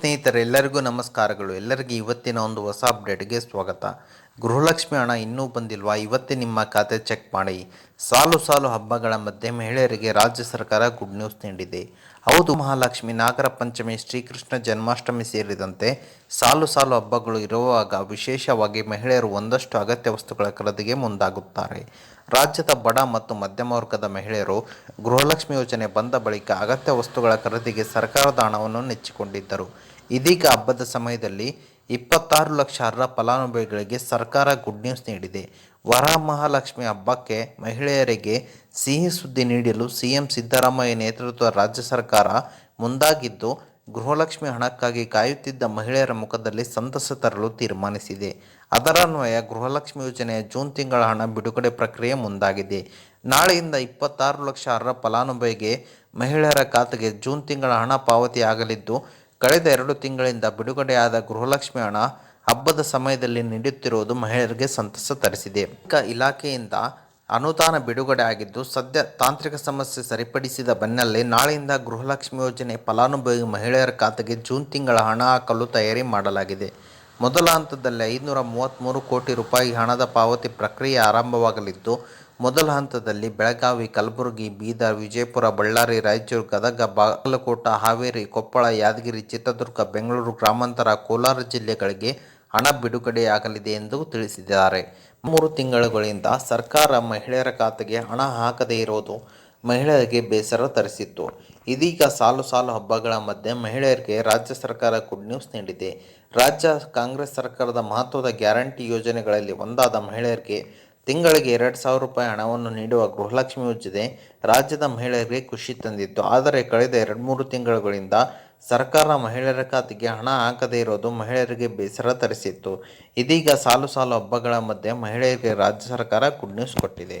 ಸ್ನೇಹಿತರೆ, ಎಲ್ಲರಿಗೂ ನಮಸ್ಕಾರಗಳು. ಎಲ್ಲರಿಗೂ ಇವತ್ತಿನ ಒಂದು ಹೊಸ ಅಪ್ಡೇಟ್ಗೆ ಸ್ವಾಗತ. ಗೃಹಲಕ್ಷ್ಮಿ ಹಣ ಇನ್ನೂ ಬಂದಿಲ್ವಾ? ಇವತ್ತೇ ನಿಮ್ಮ ಖಾತೆ ಚೆಕ್ ಮಾಡಿ. ಸಾಲು ಸಾಲು ಹಬ್ಬಗಳ ಮಧ್ಯೆ ಮಹಿಳೆಯರಿಗೆ ರಾಜ್ಯ ಸರ್ಕಾರ ಗುಡ್ ನ್ಯೂಸ್ ನೀಡಿದೆ. ಹೌದು ಮಹಾಲಕ್ಷ್ಮಿ, ನಾಗರ ಪಂಚಮಿ, ಶ್ರೀಕೃಷ್ಣ ಜನ್ಮಾಷ್ಟಮಿ ಸೇರಿದಂತೆ ಸಾಲು ಸಾಲು ಹಬ್ಬಗಳು ಇರುವಾಗ ವಿಶೇಷವಾಗಿ ಮಹಿಳೆಯರು ಒಂದಷ್ಟು ಅಗತ್ಯ ವಸ್ತುಗಳ ಖರೀದಿಗೆ ಮುಂದಾಗುತ್ತಾರೆ. ರಾಜ್ಯದ ಬಡ ಮತ್ತು ಮಧ್ಯಮ ವರ್ಗದ ಮಹಿಳೆಯರು ಗೃಹಲಕ್ಷ್ಮಿ ಯೋಜನೆ ಬಂದ ಬಳಿಕ ಅಗತ್ಯ ವಸ್ತುಗಳ ಖರೀದಿಗೆ ಸರ್ಕಾರದ ಹಣವನ್ನು ನೆಚ್ಚಿಕೊಂಡಿದ್ದರು. ಇದೀಗ ಹಬ್ಬದ ಸಮಯದಲ್ಲಿ ಇಪ್ಪತ್ತಾರು ಲಕ್ಷ ಅರ್ಹ ಫಲಾನುಭವಿಗಳಿಗೆ ಸರ್ಕಾರ ಗುಡ್ ನ್ಯೂಸ್ ನೀಡಿದೆ. ವರಮಹಾಲಕ್ಷ್ಮಿ ಹಬ್ಬಕ್ಕೆ ಮಹಿಳೆಯರಿಗೆ ಸಿಹಿ ಸುದ್ದಿ ನೀಡಲು ಸಿಎಂ ಸಿದ್ದರಾಮಯ್ಯ ನೇತೃತ್ವದ ರಾಜ್ಯ ಸರ್ಕಾರ ಮುಂದಾಗಿದ್ದು, ಗೃಹಲಕ್ಷ್ಮಿ ಹಣಕ್ಕಾಗಿ ಕಾಯುತ್ತಿದ್ದ ಮಹಿಳೆಯರ ಮುಖದಲ್ಲಿ ಸಂತಸ ತರಲು ತೀರ್ಮಾನಿಸಿದೆ. ಅದರನ್ವಯ ಗೃಹಲಕ್ಷ್ಮಿ ಯೋಜನೆಯ ಜೂನ್ ತಿಂಗಳ ಹಣ ಬಿಡುಗಡೆ ಪ್ರಕ್ರಿಯೆ ಮುಂದಾಗಿದೆ. ನಾಳೆಯಿಂದ ಇಪ್ಪತ್ತಾರು ಲಕ್ಷ ಅರ್ಹ ಫಲಾನುಭವಿಗೆ ಮಹಿಳೆಯರ ಖಾತೆಗೆ ಜೂನ್ ತಿಂಗಳ ಹಣ ಪಾವತಿಯಾಗಲಿದ್ದು ಕಳೆದ ಎರಡು ತಿಂಗಳಿಂದ ಬಿಡುಗಡೆಯಾದ ಗೃಹಲಕ್ಷ್ಮಿ ಹಣ ಹಬ್ಬದ ಸಮಯದಲ್ಲಿ ನೀಡುತ್ತಿರುವುದು ಮಹಿಳೆಯರಿಗೆ ಸಂತಸ ತರಿಸಿದೆ. ಇಲಾಖೆಯಿಂದ ಅನುದಾನ ಬಿಡುಗಡೆ ಆಗಿದ್ದು, ಸದ್ಯ ತಾಂತ್ರಿಕ ಸಮಸ್ಯೆ ಸರಿಪಡಿಸಿದ ಬೆನ್ನಲ್ಲೇ ನಾಳೆಯಿಂದ ಗೃಹಲಕ್ಷ್ಮಿ ಯೋಜನೆ ಫಲಾನುಭವಿ ಮಹಿಳೆಯರ ಖಾತೆಗೆ ಜೂನ್ ತಿಂಗಳ ಹಣ ಹಾಕಲು ತಯಾರಿ ಮಾಡಲಾಗಿದೆ. ಮೊದಲ ಹಂತದಲ್ಲಿ ಐದುನೂರ ಮೂವತ್ತ್ಮೂರು ಕೋಟಿ ರೂಪಾಯಿ ಹಣದ ಪಾವತಿ ಪ್ರಕ್ರಿಯೆ ಆರಂಭವಾಗಲಿದ್ದು, ಮೊದಲ ಹಂತದಲ್ಲಿ ಬೆಳಗಾವಿ, ಕಲಬುರಗಿ, ಬೀದರ್, ವಿಜಯಪುರ, ಬಳ್ಳಾರಿ, ರಾಯಚೂರು, ಗದಗ, ಬಾಗಲಕೋಟ, ಹಾವೇರಿ, ಕೊಪ್ಪಳ, ಯಾದಗಿರಿ, ಚಿತ್ರದುರ್ಗ, ಬೆಂಗಳೂರು ಗ್ರಾಮಾಂತರ, ಕೋಲಾರ ಜಿಲ್ಲೆಗಳಿಗೆ ಹಣ ಬಿಡುಗಡೆಯಾಗಲಿದೆ ಎಂದು ತಿಳಿಸಿದ್ದಾರೆ. ಮೂರು ತಿಂಗಳುಗಳಿಂದ ಸರ್ಕಾರ ಮಹಿಳೆಯರ ಖಾತೆಗೆ ಹಣ ಹಾಕದೇ ಇರೋದು ಮಹಿಳೆಯರಿಗೆ ಬೇಸರ ತರಿಸಿತ್ತು. ಇದೀಗ ಸಾಲು ಸಾಲು ಹಬ್ಬಗಳ ಮಧ್ಯೆ ಮಹಿಳೆಯರಿಗೆ ರಾಜ್ಯ ಸರ್ಕಾರ ಗುಡ್ ನ್ಯೂಸ್ ನೀಡಿದೆ. ರಾಜ್ಯ ಕಾಂಗ್ರೆಸ್ ಸರ್ಕಾರದ ಮಹತ್ವದ ಗ್ಯಾರಂಟಿ ಯೋಜನೆಗಳಲ್ಲಿ ಒಂದಾದ ಮಹಿಳೆಯರಿಗೆ ತಿಂಗಳಿಗೆ ಎರಡು ಸಾವಿರ ರೂಪಾಯಿ ಹಣವನ್ನು ನೀಡುವ ಗೃಹಲಕ್ಷ್ಮಿ ಯೋಜನೆ ರಾಜ್ಯದ ಮಹಿಳೆಯರಿಗೆ ಖುಷಿ ತಂದಿತ್ತು. ಆದರೆ ಕಳೆದ ಎರಡು ಮೂರು ತಿಂಗಳುಗಳಿಂದ ಸರ್ಕಾರ ಮಹಿಳೆಯರ ಖಾತೆಗೆ ಹಣ ಹಾಕದೇ ಇರೋದು ಮಹಿಳೆಯರಿಗೆ ಬೇಸರ ತರಿಸಿತ್ತು. ಇದೀಗ ಸಾಲು ಸಾಲು ಹಬ್ಬಗಳ ಮಧ್ಯೆ ಮಹಿಳೆಯರಿಗೆ ರಾಜ್ಯ ಸರ್ಕಾರ ಗುಡ್ ನ್ಯೂಸ್ ಕೊಟ್ಟಿದೆ.